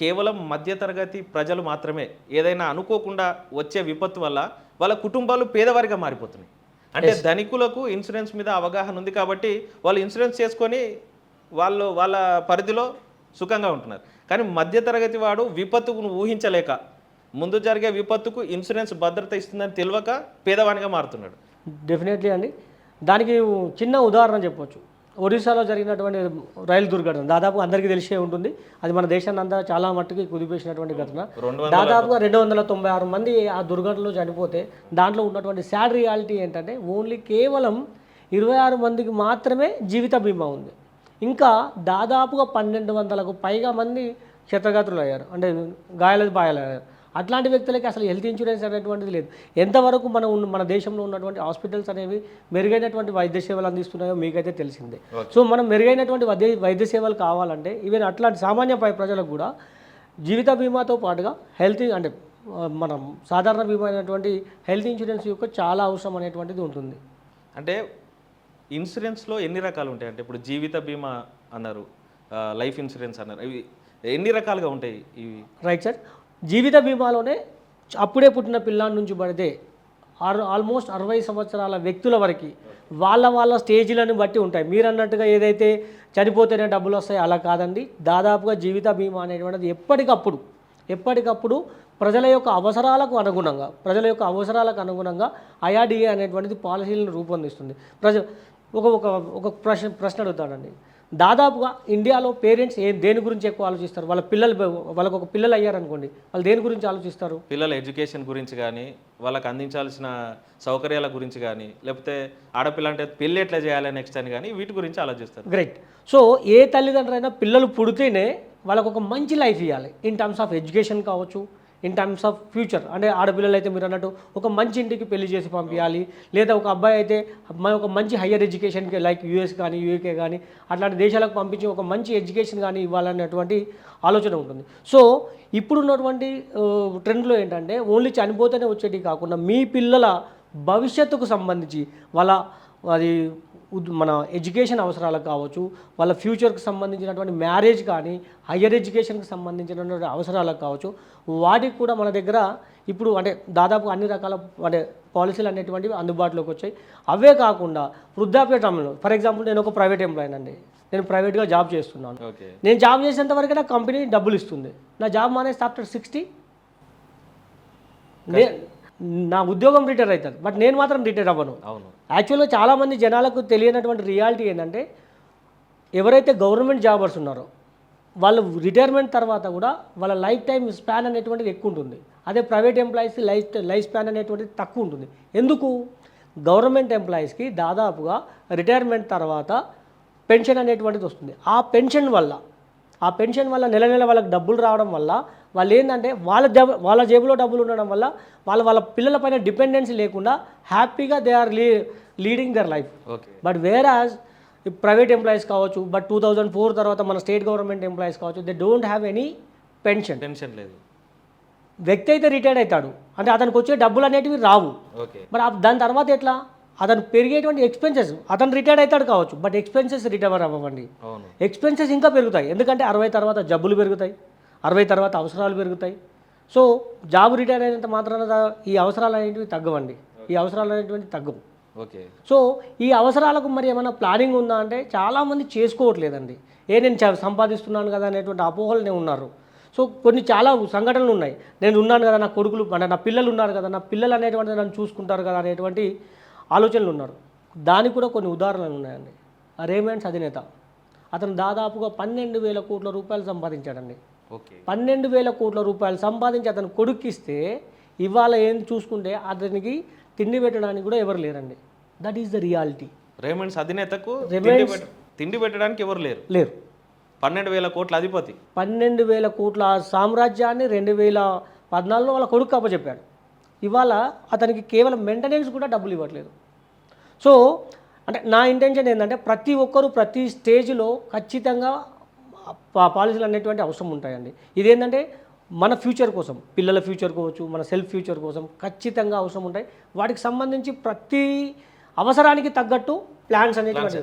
కేవలం మధ్యతరగతి ప్రజలు మాత్రమే ఏదైనా అనుకోకుండా వచ్చే విపత్తు వల్ల వాళ్ళ కుటుంబాలు పేదవారిగా మారిపోతున్నాయి. అంటే ధనికులకు ఇన్సూరెన్స్ మీద అవగాహన ఉంది కాబట్టి వాళ్ళు ఇన్సూరెన్స్ చేసుకొని వాళ్ళు వాళ్ళ పరిధిలో సుఖంగా ఉంటున్నారు. కానీ మధ్యతరగతి వాడు విపత్తుకు ఊహించలేక ముందు జరిగే విపత్తుకు ఇన్సూరెన్స్ భద్రత ఇస్తుందని తెలియక పేదవానిగా మారుతున్నాడు. డెఫినెట్లీ అండి. దానికి చిన్న ఉదాహరణ చెప్పొచ్చు. ఒరిస్సాలో జరిగినటువంటి రైలు దుర్ఘటన దాదాపు అందరికీ తెలిసే ఉంటుంది. అది మన దేశాన్ని అంతా చాలా మట్టుకి కుదిపేసినటువంటి ఘటన. దాదాపుగా రెండు వందల తొంభై ఆరు మంది ఆ దుర్ఘటనలో చనిపోతే దాంట్లో ఉన్నటువంటి సాడ్ రియాలిటీ ఏంటంటే ఓన్లీ కేవలం ఇరవై ఆరు మందికి మాత్రమే జీవిత బీమా ఉంది. ఇంకా దాదాపుగా పన్నెండు వందలకు పైగా మంది క్షతగాత్రులు అయ్యారు అంటే గాయాల బాయాలయ్యారు అట్లాంటి వ్యక్తులకి అసలు హెల్త్ ఇన్సూరెన్స్ అనేటువంటిది లేదు. ఎంతవరకు మన ఉన్న మన దేశంలో ఉన్నటువంటి హాస్పిటల్స్ అనేవి మెరుగైనటువంటి వైద్య సేవలు అందిస్తున్నాయో మీకైతే తెలిసిందే. సో మనం మెరుగైనటువంటి వైద్య వైద్య సేవలు కావాలంటే ఈవెన్ అట్లాంటి సామాన్య ప్రజలకు కూడా జీవిత బీమాతో పాటుగా హెల్త్ అంటే మనం సాధారణ బీమా అయినటువంటి హెల్త్ ఇన్సూరెన్స్ యొక్క చాలా అవసరం అనేటువంటిది ఉంటుంది. అంటే ఇన్సూరెన్స్లో ఎన్ని రకాలు ఉంటాయి? అంటే ఇప్పుడు జీవిత బీమా అన్నారు లైఫ్ ఇన్సూరెన్స్ అన్నారు. ఇవి ఎన్ని రకాలుగా ఉంటాయి ఇవి? రైట్ సార్ జీవిత బీమాలోనే అప్పుడే పుట్టిన పిల్లాడి నుంచి పడితే ఆరు ఆల్మోస్ట్ అరవై సంవత్సరాల వ్యక్తుల వరకు వాళ్ళ వాళ్ళ స్టేజీలను బట్టి ఉంటాయి. మీరు అన్నట్టుగా ఏదైతే చనిపోతేనే డబ్బులు వస్తాయి అలా కాదండి. దాదాపుగా జీవిత బీమా అనేటువంటిది ఎప్పటికప్పుడు ఎప్పటికప్పుడు ప్రజల యొక్క అవసరాలకు అనుగుణంగా ప్రజల యొక్క అవసరాలకు అనుగుణంగా ఐఆర్డిఏ అనేటువంటిది పాలసీలను రూపొందిస్తుంది. ప్రజ ఒక ఒక ఒక ప్రశ్న ప్రశ్న అడుగుతాడండి దాదాపుగా ఇండియాలో పేరెంట్స్ ఏ దేని గురించి ఎక్కువ ఆలోచిస్తారు? వాళ్ళ పిల్లలు వాళ్ళకు ఒక పిల్లలు అయ్యారనుకోండి వాళ్ళు దేని గురించి ఆలోచిస్తారు? పిల్లల ఎడ్యుకేషన్ గురించి కానీ వాళ్ళకి అందించాల్సిన సౌకర్యాల గురించి కానీ లేకపోతే ఆడపిల్ల అంటే పెళ్ళి ఎట్లా చేయాలి నెక్స్ట్ అని కానీ వీటి గురించి ఆలోచిస్తారు. గ్రేట్ సో ఏ తల్లిదండ్రులైనా పిల్లలు పుడితేనే వాళ్ళకు ఒక మంచి లైఫ్ ఇవ్వాలి ఇన్ టర్మ్స్ ఆఫ్ ఎడ్యుకేషన్ కావచ్చు ఇన్ టర్మ్స్ ఆఫ్ ఫ్యూచర్ అంటే ఆడపిల్లలు అయితే మీరు అన్నట్టు ఒక మంచి ఇంటికి పెళ్ళి చేసి పంపించాలి. లేదా ఒక అబ్బాయి అయితే ఒక మంచి హయ్యర్ ఎడ్యుకేషన్కి లైక్ యూఎస్ కానీ యూకే కానీ అట్లాంటి దేశాలకు పంపించి ఒక మంచి ఎడ్యుకేషన్ కానీ ఇవ్వాలనేటువంటి ఆలోచన ఉంటుంది. సో ఇప్పుడున్నటువంటి ట్రెండ్లో ఏంటంటే ఓన్లీ చనిపోతేనే వచ్చేటివి కాకుండా మీ పిల్లల భవిష్యత్తుకు సంబంధించి వాళ్ళ అది మన ఎడ్యుకేషన్ అవసరాలకు కావచ్చు వాళ్ళ ఫ్యూచర్కి సంబంధించినటువంటి మ్యారేజ్ కానీ హయ్యర్ ఎడ్యుకేషన్కి సంబంధించినటువంటి అవసరాలకు కావచ్చు వాటికి కూడా మన దగ్గర ఇప్పుడు అంటే దాదాపు అన్ని రకాల అంటే పాలసీలు అనేటువంటివి అందుబాటులోకి వచ్చాయి. అవే కాకుండా వృద్ధాప్య టైంలో ఫర్ ఎగ్జాంపుల్ నేను ఒక ప్రైవేట్ ఎంప్లాయీ అండి. నేను ప్రైవేట్గా జాబ్ చేస్తున్నాను. నేను జాబ్ చేసేంత వరకు నా కంపెనీ డబ్బులు ఇస్తుంది. నా జాబ్ మానేస్తే ఆఫ్టర్ సిక్స్టీ? నే ఉద్యోగం రిటైర్ అవుతుంది బట్ నేను మాత్రం రిటైర్ అవ్వను. అవును. యాక్చువల్గా చాలామంది జనాలకు తెలియనటువంటి రియాలిటీ ఏంటంటే ఎవరైతే గవర్నమెంట్ జాబర్స్ ఉన్నారో వాళ్ళు రిటైర్మెంట్ తర్వాత కూడా వాళ్ళ లైఫ్ టైం స్పాన్ అనేటువంటిది ఎక్కువ ఉంటుంది. అదే private employees life life span అనేటువంటిది తక్కువ ఉంటుంది. ఎందుకు? గవర్నమెంట్ ఎంప్లాయీస్కి దాదాపుగా రిటైర్మెంట్ తర్వాత పెన్షన్ అనేటువంటిది వస్తుంది. ఆ పెన్షన్ వల్ల ఆ పెన్షన్ వల్ల నెల నెల వాళ్ళకి డబ్బులు రావడం వల్ల వాళ్ళు ఏంటంటే వాళ్ళ జబ వాళ్ళ జేబులో డబ్బులు ఉండడం వల్ల వాళ్ళ వాళ్ళ పిల్లలపైన డిపెండెన్సీ లేకుండా హ్యాపీగా they are Lee leading their life. Okay. But whereas private employees కావచ్చు బట్ టూ థౌజండ్ ఫోర్ తర్వాత మన స్టేట్ గవర్నమెంట్ ఎంప్లాయీస్ కావచ్చు they don't have any pension. Tension లేదు. వ్యక్తి అయితే రిటైర్డ్ అవుతాడు. అంటే అతనికి వచ్చే డబ్బులు అనేటివి రావు. మరి ఆ- దాని తర్వాత ఎట్లా? అతను పెరిగేటువంటి ఎక్స్పెన్సెస్ అతను రిటైర్డ్ అవుతాడు కావచ్చు బట్ ఎక్స్పెన్సెస్ రిటైర్ అవ్వండి ఎక్స్పెన్సెస్ ఇంకా పెరుగుతాయి. ఎందుకంటే అరవై తర్వాత జబ్బులు పెరుగుతాయి అరవై తర్వాత అవసరాలు పెరుగుతాయి. సో జాబ్ రిటైర్ అయినంత మాత్రాన ఈ అవసరాలు అనేటివి తగ్గవండి. ఈ అవసరాలు అనేటువంటి తగ్గవు. ఓకే. సో ఈ అవసరాలకు మరి ఏమైనా ప్లానింగ్ ఉందా అంటే చాలామంది చేసుకోవట్లేదండి. ఏ నేను సంపాదిస్తున్నాను కదా అనేటువంటి అపోహలనే ఉన్నారు. సో కొన్ని చాలా సంఘటనలు ఉన్నాయి. నేను ఉన్నాను కదా నా కొడుకులు అంటే నా పిల్లలు ఉన్నారు కదా నా పిల్లలు అనేటువంటి నన్ను చూసుకుంటారు కదా అనేటువంటి ఆలోచనలు ఉన్నారు. దానికి కూడా కొన్ని ఉదాహరణలు ఉన్నాయండి. రేమండ్స్ అధినేత. అతను దాదాపుగా పన్నెండు వేల కోట్ల రూపాయలు సంపాదించాడండి. ఓకే. పన్నెండు వేల కోట్ల రూపాయలు సంపాదించి అతను కొడుక్కిస్తే ఇవాళ ఏం చూసుకుంటే అతనికి తిండి పెట్టడానికి కూడా ఎవరు లేరండి. That is the reality Raymonds అధినేతకు తిండి పెట్టడానికి ఎవరు లేరు? లేరు. పన్నెండు వేల కోట్ల అధిపతి. పన్నెండు వేల కోట్ల సామ్రాజ్యాన్ని రెండు వేల పద్నాలుగులో వాళ్ళ కొడుకు అప్పచెప్పాడు. ఇవాళ అతనికి కేవలం మెయింటెనెన్స్ కూడా డబ్బులు ఇవ్వట్లేదు. సో అంటే నా ఇంటెన్షన్ ఏంటంటే ప్రతి ఒక్కరూ ప్రతి స్టేజ్లో ఖచ్చితంగా పాలసీలు అనేటువంటి అవసరం ఉంటాయండి. ఇదేంటంటే మన ఫ్యూచర్ కోసం పిల్లల ఫ్యూచర్ కావచ్చు మన సెల్ఫ్ ఫ్యూచర్ కోసం ఖచ్చితంగా అవసరం ఉంటాయి. వాటికి సంబంధించి ప్రతి అవసరానికి తగ్గట్టు ప్లాన్స్ అనేటువంటి